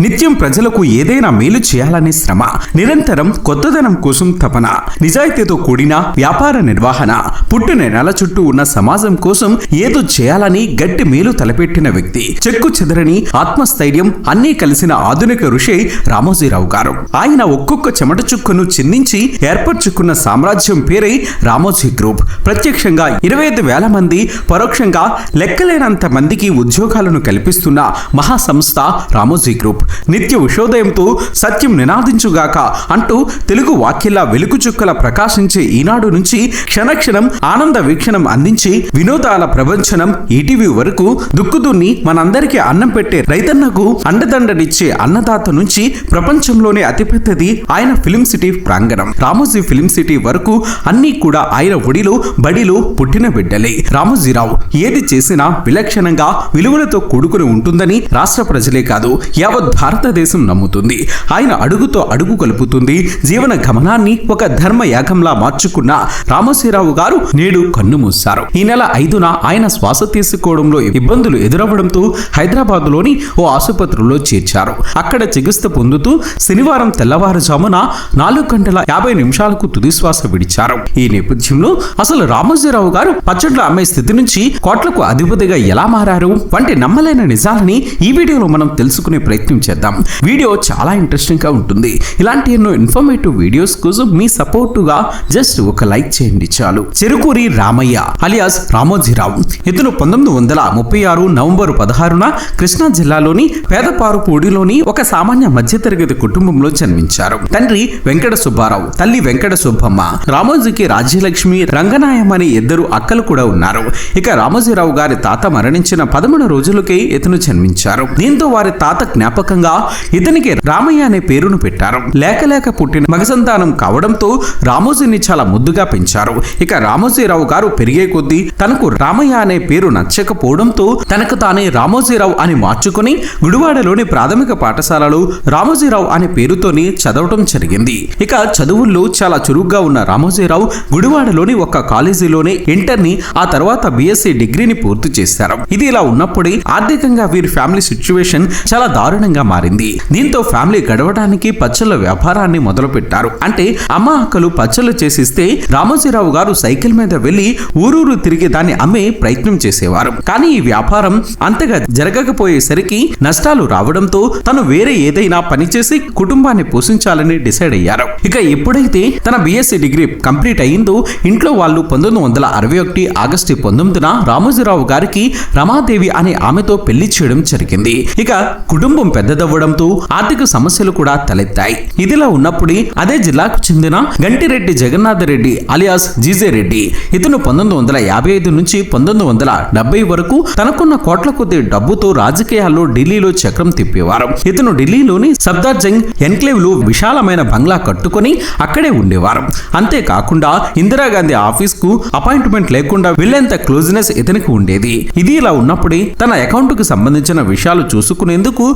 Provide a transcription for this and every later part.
నిత్యం ప్రజలకు ఏదైనా మేలు చేయాలనే శ్రమ నిరంతరం కొత్తదనం కోసం తపన నిజాయితీతో కూడిన వ్యాపార నిర్వహణ పుట్టిన నెల చుట్టూ ఉన్న సమాజం కోసం ఏదో చేయాలని గట్టి మేలు తలపెట్టిన వ్యక్తి చెక్కు చెదరని ఆత్మస్థైర్యం అన్నీ కలిసిన ఆధునిక ఋషి రామోజీరావు గారు. ఆయన ఒక్కొక్క చెమట చుక్కను చిందించి ఏర్పరచుకున్న సామ్రాజ్యం పేరై రామోజీ గ్రూప్. ప్రత్యక్షంగా ఇరవై ఐదు వేల మంది పరోక్షంగా లెక్కలేనంత మందికి ఉద్యోగాలను కల్పిస్తున్న మహా సంస్థ రామోజీ గ్రూప్. నిత్య ఉషోదయంతో సత్యం నినాదించుగాక అంటూ తెలుగు వాక్యలా వెలుగు చుక్కల ప్రకాశించే ఈనాడు నుంచి క్షణక్షణం ఆనంద వీక్షణం అందించి వినోదాల ప్రపంచనం ఈటీవీ వరకు దుక్కుదున్ని మనందరికీ అన్నం పెట్టే రైతన్నకు అండదండనిచ్చే అన్నదాత నుంచి ప్రపంచంలోనే అతిపెద్దది ఆయన ఫిలిం సిటీ ప్రాంగణం. రామోజీ ఫిలిం సిటీ వరకు అన్నీ కూడా ఆయన ఒడిలో బడిలో పుట్టిన బిడ్డలే. రామోజీరావు ఏది చేసినా విలక్షణంగా విలువలతో కూడుకుని ఉంటుందని రాష్ట్ర ప్రజలే కాదు యావత్ భారతదేశం నమ్ముతుంది. ఆయన అడుగుతో అడుగు కలుపుతుంది. జీవన గమనాన్ని ఒక ధర్మ యాగంలా మార్చుకున్న రామశ్రీరావు గారు నేడు కన్నుమూశారు ఈ నెల ఐదున ఆయన శ్వాస తీసుకోవడంలో ఇబ్బందులు ఎదురవ్వడంతో హైదరాబాద్లోని ఓ ఆసుపత్రిలో చేర్చారు. అక్కడ చికిత్స పొందుతూ శనివారం తెల్లవారుజామున నాలుగు గంటల యాభై నిమిషాలకు తుది శ్వాస విడిచారు. ఈ నేపథ్యంలో అసలు రామోజీరావు గారు పచ్చడ్ల అమ్మే స్థితి నుంచి కోట్లకు అధిపతిగా ఎలా మారారు? వంటి నమ్మలేని నిజాలని ఈ వీడియోలో మనం తెలుసుకునే ప్రయత్నం చేద్దాం. వీడియో చాలా ఇంట్రెస్టింగ్గా ఉంటుంది. ఇలాంటి ఎన్నో ఇన్ఫర్మేటివ్ వీడియోస్ కోసం మీ సపోర్టుగా జస్ట్ ఒక లైక్ చేయండి చాలు. చెరుకూరి రామయ్య అలియాస్ రామోజీరావు. ఇతను పంతొమ్మిది వందల ముప్పై ఆరు నవంబర్ పదహారున కృష్ణా జిల్లాలోని పేదపారుపూడిలోని ఒక సామాన్య మధ్యతరగతి కుటుంబంలో జన్మించారు. తండ్రి వెంకట సుబ్బారావు తల్లి వెంకట సుబ్బమ్మ రామోజీకి రాజ్యలక్ష్మి రంగనాయం అనే ఇద్దరు అక్కలు కూడా ఉన్నారు. ఇక రామోజీరావు గారి తాత మరణించిన పదమూడు రోజులకే ఇతను జన్మించారు. దీంతో వారి తాత జ్ఞాపకం జ్ఞాపకంగా ఇతనికి రామయ్య అనే పేరును పెట్టారు. లేక లేక పుట్టిన మగ సంతానం కావడంతో రామోజీని చాలా ముద్దుగా పెంచారు. ఇక రామోజీరావు గారు పెరిగే కొద్దీ తనకు రామయ్య అనే పేరు నచ్చకపోవడంతో తనకు తానే రామోజీరావు అని మార్చుకుని గుడివాడలోని ప్రాథమిక పాఠశాలలో రామోజీరావు అనే పేరుతోనే చదవటం జరిగింది. ఇక చదువుల్లో చాలా చురుగ్గా ఉన్న రామోజీరావు గుడివాడలోని ఒక కాలేజీలోనే ఇంటర్ని ఆ తర్వాత బిఎస్సి డిగ్రీని పూర్తి చేశారు. ఇది ఇలా ఉన్నప్పుడే ఆర్థికంగా వీరి ఫ్యామిలీ సిచ్యువేషన్ చాలా దారుణంగా మారింది. దీంతో ఫ్యామిలీ గడవడానికి పచ్చళ్ళ వ్యాపారాన్ని మొదలు పెట్టారు అంటే అమ్మ అక్కలు పచ్చళ్ళు చేసిస్తే రామోజీరావు గారు సైకిల్ మీద వెళ్ళి ఊరూరు తిరిగి దాన్ని అమ్మే ప్రయత్నం చేసేవారు. కానీ ఈ వ్యాపారం అంతగా జరగకపోయేసరికి నష్టాలు రావడంతో తను వేరే ఏదైనా పని చేసి కుటుంబాన్ని పోషించాలని డిసైడ్ అయ్యారు. ఇక ఎప్పుడైతే తన బిఎస్సి డిగ్రీ కంప్లీట్ అయిందో ఇంట్లో వాళ్ళు పంతొమ్మిది వందల అరవై ఒకటి ఆగస్టు పంతొమ్మిదిన రామోజీరావు గారికి రమాదేవి అనే ఆమెతో పెళ్ళి చేయడం జరిగింది. ఇక కుటుంబం పెద్దదవ్వడంతో ఆర్థిక సమస్యలు కూడా తలెత్తాయి. ఇదిలా ఉన్నప్పుడే అదే జిల్లాకు చెందిన గంటిరెడ్డి జగన్నాథ రెడ్డి అలియాస్ జీజే రెడ్డి ఇతను పంతొమ్మిది వందల యాభై ఐదు నుంచి పంతొమ్మిది వందల డెబ్బై వరకు తనకున్న కోట్ల కొద్ది డబ్బుతో రాజకీయాల్లో ఢిల్లీలో చక్రం తిప్పేవారు. ఇతను ఢిల్లీలోని సఫ్దార్జంగ్ ఎన్క్లేవ్లో విశాలమైన బంగ్లా కట్టుకొని అక్కడే ఉండేవారు. అంతేకాకుండా ఇందిరాగాంధీ ఆఫీస్కు అపాయింట్మెంట్ లేకుండా వెళ్ళేంత క్లోజ్నెస్ ఇతనికి ఉండేది. ఇది ఇలా ఉన్నప్పుడే తన అకౌంట్కు సంబంధించిన విషయాలు చూసుకునేందుకు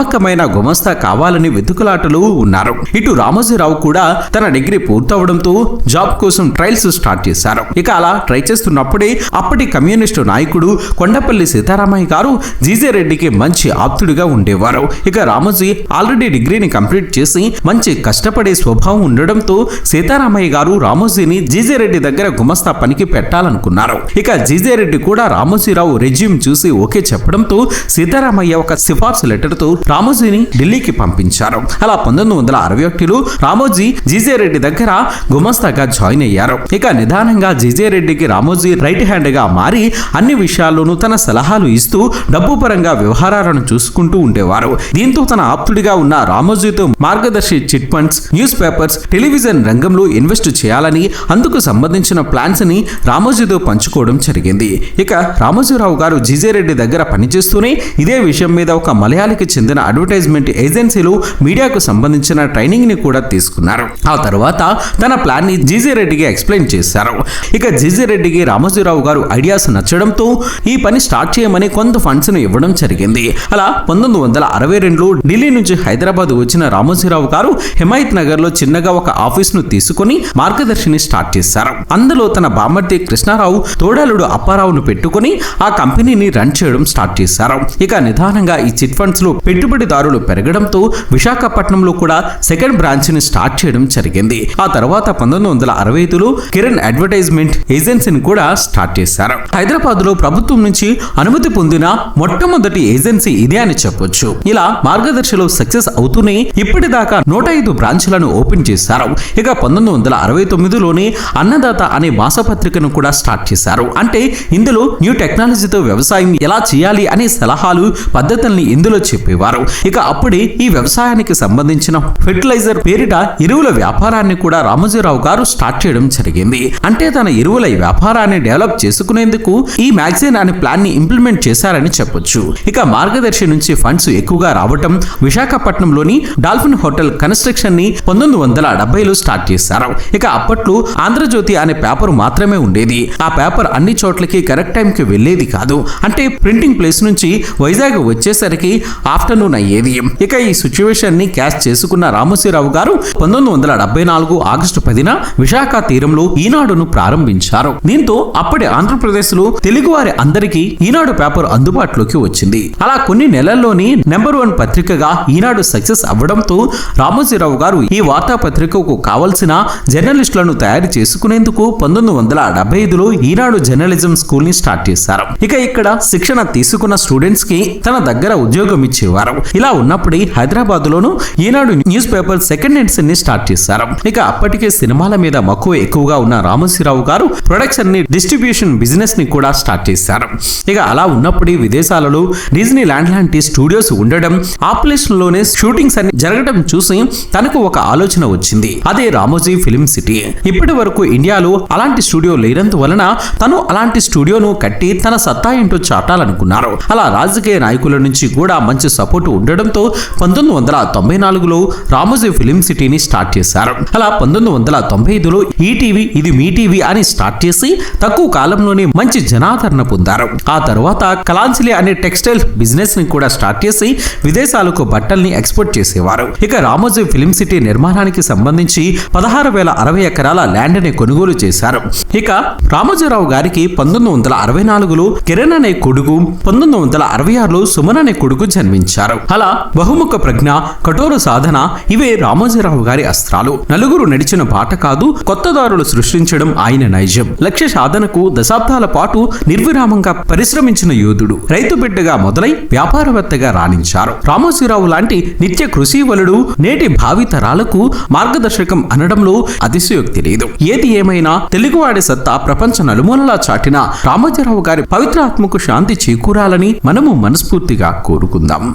నమ్మకమైన గుమస్తా కావాలని వెతుకులాటలు ఉన్నారు. ఇటు రామోజీరావు కూడా తన డిగ్రీ పూర్తవడంతో జాబ్ కోసం ట్రయల్స్ స్టార్ట్ చేశారు. ఇక అలా ట్రై చేస్తున్నప్పుడే అప్పటి కమ్యూనిస్టు నాయకుడు కొండపల్లి సీతారామయ్య గారు జీజే రెడ్డికి మంచి ఆప్తుడిగా ఉండేవారు. ఇక రామోజీ ఆల్రెడీ డిగ్రీని కంప్లీట్ చేసి మంచి కష్టపడే స్వభావం ఉండడంతో సీతారామయ్య గారు రామోజీని జీజే రెడ్డి దగ్గర గుమస్తా పనికి పెట్టాలనుకున్నారు. ఇక జీజే రెడ్డి కూడా రామోజీరావు రెజ్యూమ్ చూసి ఓకే చెప్పడంతో సీతారామయ్య ఒక సిఫార్సు లెటర్తో రామోజీని ఢిల్లీకి పంపించారు. అలా పంతొమ్మిది వందల అరవై ఒకటిలో రామోజీ జీజే రెడ్డి దగ్గర గుమస్తాగా జాయిన్ అయ్యారు. ఇక నిదానంగా జీజే రెడ్డికి రామోజీ రైట్ హ్యాండ్గా మారి అన్ని విషయాల్లోనూ తన సలహాలు ఇస్తూ డబ్బు పరంగా వ్యవహారాలను చూసుకుంటూ ఉండేవారు. దీంతో తన ఆప్తుడిగా ఉన్న రామోజీతో Margadarsi chit funds newspapers television రంగంలో ఇన్వెస్ట్ చేయాలని అందుకు సంబంధించిన ప్లాన్స్ని రామోజీతో పంచుకోవడం జరిగింది. ఇక రామోజీరావు గారు జీజే రెడ్డి దగ్గర పనిచేస్తూనే ఇదే విషయం మీద ఒక మలయాళికి చెందిన అడ్వర్టైజ్మెంట్ ఏజెన్సీలో మీడియాకు సంబంధించిన ట్రైనింగ్ని కూడా తీసుకున్నారు. ఆ తర్వాత తన ప్లాన్ని జీజే రెడ్డికి ఎక్స్ప్లెయిన్ చేశారు. ఇక జీజే రెడ్డికి రామోజీరావు గారు ఐడియాస్ నచ్చడంతో ఈ పని స్టార్ట్ చేయమని కొంత ఫండ్స్ను ఇవ్వడం జరిగింది. అలా పంతొమ్మిది వందల అరవై రెండులో ఢిల్లీ నుంచి హైదరాబాద్ వచ్చిన రామోజీరావు గారు హిమాయత్ నగర్లో చిన్నగా ఒక ఆఫీస్ను తీసుకుని మార్గదర్శిని స్టార్ట్ చేశారు. అందులో తన బామర్తి కృష్ణారావు తోడాలుడు అప్పారావును పెట్టుకుని ఆ కంపెనీని రన్ చేయడం స్టార్ట్ చేశారు. ఇక నిదానంగా ఈ చిట్ ఫండ్స్లో పెట్టుబడి పెట్టుబడిదారులు పెరగడంతో విశాఖపట్నంలో కూడా సెకండ్ బ్రాంచ్ని స్టార్ట్ చేయడం జరిగింది. ఆ తర్వాత పంతొమ్మిది వందల అరవై ఐదులో కిరణ్ అడ్వర్టైజ్మెంట్ ఏజెన్సీని కూడా స్టార్ట్ చేశారు. హైదరాబాద్లో ప్రభుత్వం నుంచి అనుమతి పొందిన మొట్టమొదటి ఏజెన్సీ ఇదే అని చెప్పొచ్చు. ఇలా మార్గదర్శిలో సక్సెస్ అవుతూనే ఇప్పటిదాకా నూట ఐదు బ్రాంచ్లను ఓపెన్ చేశారు. ఇక పంతొమ్మిది వందల అరవై తొమ్మిదిలోనే అన్నదాత అనే మాసపత్రికను కూడా స్టార్ట్ చేశారు. అంటే ఇందులో న్యూ టెక్నాలజీతో వ్యవసాయం ఎలా చేయాలి అనే సలహాలు పద్ధతుల్ని ఇందులో చెప్పేవారు. ఇక అప్పుడే ఈ వ్యవసాయానికి సంబంధించిన ఫెర్టిలైజర్ పేరిట ఎరువుల వ్యాపారాన్ని కూడా రామోజీరావు గారు స్టార్ట్ చేయడం జరిగింది. అంటే తన ఎరువుల వ్యాపారాన్ని డెవలప్ చేసుకునేందుకు ఈ మ్యాగజైన్ అనే ప్లాన్ని ఇంప్లిమెంట్ చేశారని చెప్పొచ్చు. ఇక మార్గదర్శి నుంచి ఫండ్స్ ఎక్కువగా రావటం విశాఖపట్నంలోని డాల్ఫిన్ హోటల్ కన్స్ట్రక్షన్ని పంతొమ్మిది వందల డెబ్బైలో స్టార్ట్ చేశారు. ఇక అప్పట్లో ఆంధ్రజ్యోతి అనే పేపర్ మాత్రమే ఉండేది. ఆ పేపర్ అన్ని చోట్లకి కరెక్ట్ టైం కి వెళ్ళేది కాదు. అంటే ప్రింటింగ్ ప్లేస్ నుంచి వైజాగ్ వచ్చేసరికి ఆఫ్టర్నూన్ నయ్యేది ఇక ఈ సిచ్యువేషన్ని క్యాచ్ చేసుకున్న రామోజీరావు గారు పంతొమ్మిది వందల డెబ్బై నాలుగు ఆగస్టు పదిన విశాఖ తీరంలో ఈనాడును ప్రారంభించారు. దీంతో అప్పటి ఆంధ్రప్రదేశ్లో తెలుగు వారి అందరికీ ఈనాడు పేపర్ అందుబాటులోకి వచ్చింది. అలా కొన్ని నెలల్లోని నెంబర్ వన్ పత్రికగా ఈనాడు సక్సెస్ అవ్వడంతో రామోజీరావు గారు ఈ వార్తాపత్రికకు కావలసిన జర్నలిస్టులను తయారు చేసుకునేందుకు పంతొమ్మిది వందల డెబ్బై ఐదులో ఈనాడు జర్నలిజం స్కూల్ని స్టార్ట్ చేశారు. ఇక ఇక్కడ శిక్షణ తీసుకున్న స్టూడెంట్స్కి తన దగ్గర ఉద్యోగం ఇచ్చేవారు. ఇలా ఉన్నప్పుడే హైదరాబాద్ లోను ఈనాడు న్యూస్ పేపర్ సెకండ్ ఎడిషన్ని స్టార్ట్ చేశారు. ఇక అప్పటికే సినిమాల మీద మక్కువ ఎక్కువగా ఉన్న రామశ్రీరావు గారు ప్రొడక్షన్ని డిస్ట్రిబ్యూషన్ బిజినెస్ని కూడా స్టార్ట్ చేశారు. ఇక అలా ఉన్నప్పుడే విదేశాలలో డిజ్నీ ల్యాండ్ లాంటి స్టూడియోస్ ఉండడం ఆ ప్లేస్లోనే షూటింగ్స్ అన్ని జరగడం చూసి తనకు ఒక ఆలోచన వచ్చింది. అదే రామోజీ ఫిలిం సిటీ. ఇప్పటి వరకు ఇండియాలో అలాంటి స్టూడియో లేనందువలన తను అలాంటి స్టూడియోను కట్టి తన సత్తా ఏంటో చాటాలనుకున్నారు. అలా రాజకీయ నాయకుల నుంచి కూడా మంచి సపోర్ట్ ఉండడంతో పంతొమ్మిది వందల తొంభై నాలుగులో రామోజీ ఫిలిం సిటీని స్టార్ట్ చేశారు. అలా పంతొమ్మిది వందల తొంభై ఐదులో ఈ టీవీ ఇది మీ టీవీ అని స్టార్ట్ చేసి తక్కువ కాలంలోనే మంచి జనాదరణ పొందారు. ఆ తర్వాత కలాంజలి అనే టెక్స్టైల్ బిజినెస్ని కూడా స్టార్ట్ చేసి విదేశాలకు బట్టల్ని ఎక్స్పోర్ట్ చేసేవారు. ఇక రామోజీ ఫిలిం సిటీ నిర్మాణానికి సంబంధించి పదహారు వేల అరవై ఎకరాల ల్యాండ్ని కొనుగోలు చేశారు. ఇక రామోజీరావు గారికి పంతొమ్మిది వందల అరవై నాలుగులో కిరణ్ అనే కొడుకు పంతొమ్మిది వందల అరవై ఆరులో సుమన్ అనే కొడుకు జన్మించారు. అలా బహుముఖ ప్రజ్ఞ కఠోర సాధన ఇవే రామోజీరావు గారి అస్త్రాలు. నలుగురు నడిచిన బాట కాదు కొత్త దారులు సృష్టించడం ఆయన నైజం. లక్ష్య సాధనకు దశాబ్దాల పాటు నిర్విరామంగా పరిశ్రమించిన యోధుడు. రైతు బిడ్డగా మొదలై వ్యాపారవేత్తగా రాణించారు. రామోజీరావు లాంటి నిత్య కృషివలుడు నేటి భావితరాలకు మార్గదర్శకం అనడంలో అతిశయోక్తి లేదు. ఏది ఏమైనా తెలుగువాడి సత్తా ప్రపంచ నలుమూలలా చాటిన రామోజీరావు గారి పవిత్రాత్మకు శాంతి చేకూరాలని మనము మనస్ఫూర్తిగా కోరుకుందాం.